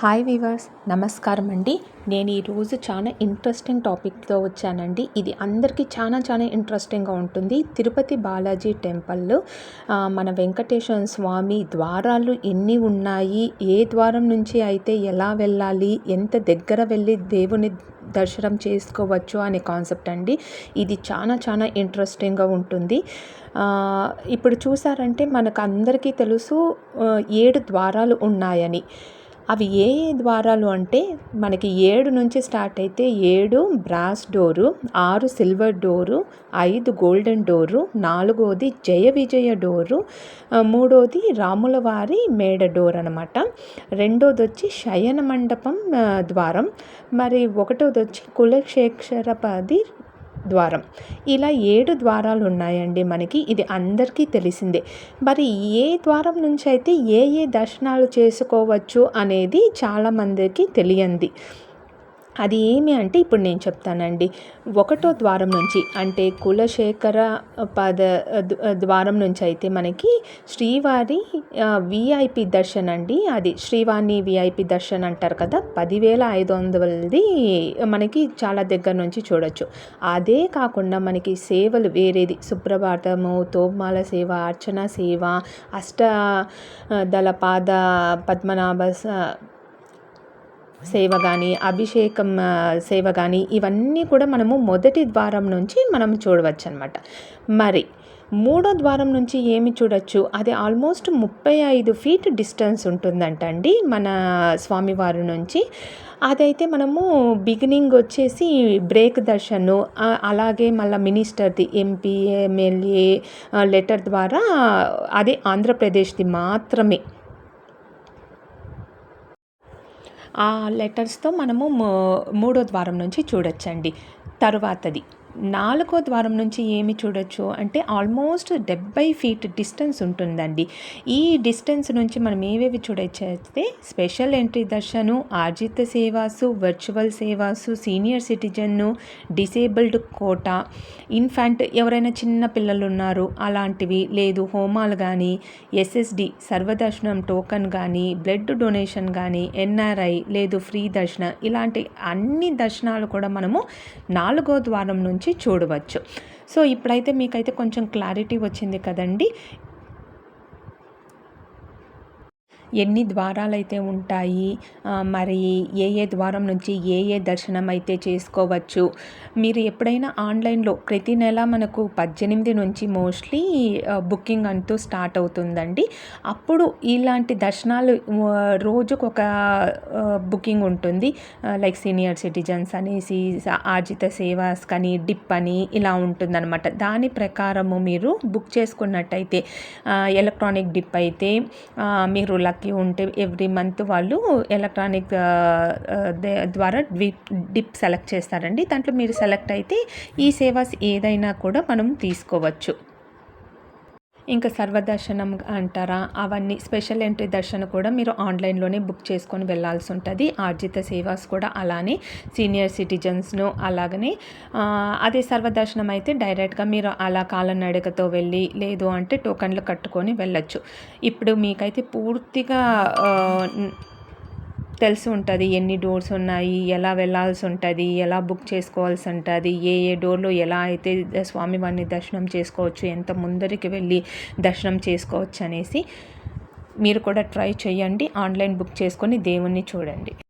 Hi weavers నమస్కారం అండి. నేను ఈరోజు చాలా ఇంట్రెస్టింగ్ టాపిక్తో వచ్చానండి. ఇది అందరికీ చాలా చాలా ఇంట్రెస్టింగ్గా ఉంటుంది. తిరుపతి బాలాజీ టెంపుల్ మన వెంకటేశ్వర స్వామి ద్వారాలు ఎన్ని ఉన్నాయి? ఏ ద్వారం నుంచి అయితే ఎలా వెళ్ళాలి? ఎంత దగ్గర వెళ్ళి దేవుని దర్శనం చేసుకోవచ్చు అనే కాన్సెప్ట్ అండి. ఇది చాలా చాలా ఇంట్రెస్టింగ్గా ఉంటుంది. ఇప్పుడు చూసారంటే మనకు అందరికీ తెలుసు ఏడు ద్వారాలు ఉన్నాయని. అవి ఏ ఏ ద్వారాలు అంటే మనకి ఏడు నుంచి స్టార్ట్ అయితే ఏడు బ్రాస్ డోరు ఆరు సిల్వర్ డోరు ఐదు గోల్డెన్ డోరు నాలుగోది జయ విజయ డోరు మూడోది రాములవారి మేడ డోర్ అనమాట రెండోది వచ్చి శయన మండపం ద్వారం. మరి ఒకటోది వచ్చి కులక్షేక్షరపది ద్వారం. ఇలా ఏడు ద్వారాలు ఉన్నాయండి మనకి. ఇది అందరికీ తెలిసిందే. మరి ఏ ద్వారం నుంచి అయితే ఏ ఏ దర్శనాలు చేసుకోవచ్చు అనేది చాలామందికి తెలియంది. అది ఏమి అంటే ఇప్పుడు నేను చెప్తానండి. ఒకటో ద్వారం నుంచి అంటే కులశేఖర పద ద్వారం నుంచి అయితే మనకి శ్రీవారి విఐపి దర్శన్ అండి. అది శ్రీవాణి విఐపి దర్శన్ అంటారు కదా. పదివేల ఐదు వందలది మనకి చాలా దగ్గర నుంచి చూడొచ్చు. అదే కాకుండా మనకి సేవలు వేరేది. సుప్రభాతము తోమాల సేవ అర్చన సేవ అష్ట దళ పాద పద్మనాభ సేవ కానీ అభిషేకం సేవ కానీ ఇవన్నీ కూడా మనము మొదటి ద్వారం నుంచి మనం చూడవచ్చు అనమాట మరి మూడో ద్వారం నుంచి ఏమి చూడొచ్చు? అది ఆల్మోస్ట్ ముప్పై ఐదు ఫీట్ డిస్టెన్స్ ఉంటుందంట అండి మన స్వామివారి నుంచి. అదైతే మనము బిగినింగ్ వచ్చేసి బ్రేక్ దర్శను అలాగే మళ్ళీ మినిస్టర్ది ఎంపీ ఎమ్మెల్యే లెటర్ ద్వారా అది ఆంధ్రప్రదేశ్ది మాత్రమే. ఆ లెటర్స్తో మనము మూడో ద్వారం నుంచి చూడొచ్చండి. తరువాతది. నాలుగో ద్వారం నుంచి ఏమి చూడొచ్చు అంటే ఆల్మోస్ట్ డెబ్బై ఫీట్ డిస్టెన్స్ ఉంటుందండి. ఈ డిస్టెన్స్ నుంచి మనం ఏవేవి చూడొచ్చేస్తే స్పెషల్ ఎంట్రీ దర్శను ఆర్జిత సేవాసు వర్చువల్ సేవాసు సీనియర్ సిటిజన్ను డిసేబుల్డ్ కోట ఇన్ఫాంట్ ఎవరైనా చిన్న పిల్లలు ఉన్నారు అలాంటివి లేదు హోమాలు కానీ ఎస్ఎస్డి సర్వదర్శనం టోకన్ కానీ బ్లడ్ డొనేషన్ కానీ ఎన్ఆర్ఐ లేదు ఫ్రీ దర్శనం ఇలాంటి అన్ని దర్శనాలు కూడా మనము నాలుగో ద్వారం నుంచి నుంచి చూడవచ్చు. సో ఇప్పుడైతే మీకైతే కొంచెం క్లారిటీ వచ్చింది కదండి. ఎన్ని ద్వారాలు అయితే ఉంటాయి మరి ఏ ఏ ద్వారం నుంచి ఏ ఏ దర్శనం అయితే చేసుకోవచ్చు. మీరు ఎప్పుడైనా ఆన్లైన్లో ప్రతి నెల మనకు పద్దెనిమిది నుంచి మోస్ట్లీ బుకింగ్ అంటూ స్టార్ట్ అవుతుందండి. అప్పుడు ఇలాంటి దర్శనాలు రోజుకు ఒక బుకింగ్ ఉంటుంది. లైక్ సీనియర్ సిటిజన్స్ అనేసి ఆర్జిత సేవాస్ కానీ డిప్ అని ఇలా ఉంటుందన్నమాట. దాని ప్రకారము మీరు బుక్ చేసుకున్నట్టయితే ఎలక్ట్రానిక్ డిప్ అయితే మీరు లక్ష లక్కీ ఉంటే ఎవ్రీ మంత్ వాళ్ళు ఎలక్ట్రానిక్ ద్వారా డిప్ సెలెక్ట్ చేస్తారండి. దాంట్లో మీరు సెలెక్ట్ అయితే ఈ సేవాస్ ఏదైనా కూడా మనం తీసుకోవచ్చు. ఇంకా సర్వదర్శనం అంటారా? అవన్నీ స్పెషల్ ఎంట్రీ దర్శనం కూడా మీరు ఆన్లైన్లోనే బుక్ చేసుకొని వెళ్ళాల్సి ఉంటుంది. ఆర్జిత సేవాస్ కూడా అలానే సీనియర్ సిటిజన్స్ను అలాగనే అదే సర్వదర్శనం అయితే డైరెక్ట్గా మీరు అలా కాలనడకతో వెళ్ళి లేదు అంటే టోకన్లు కట్టుకొని వెళ్ళచ్చు. ఇప్పుడు మీకైతే పూర్తిగా తెలిసి ఉంటుంది ఎన్ని డోర్స్ ఉన్నాయి ఎలా వెళ్ళాల్సి ఉంటుంది ఎలా బుక్ చేసుకోవాల్సి ఉంటుంది ఏ ఏ డోర్లో ఎలా అయితే స్వామివారిని దర్శనం చేసుకోవచ్చు ఎంత ముందరికి వెళ్ళి దర్శనం చేసుకోవచ్చు అనేసి మీరు కూడా ట్రై చేయండి ఆన్లైన్ బుక్ చేసుకొని దేవుణ్ణి చూడండి.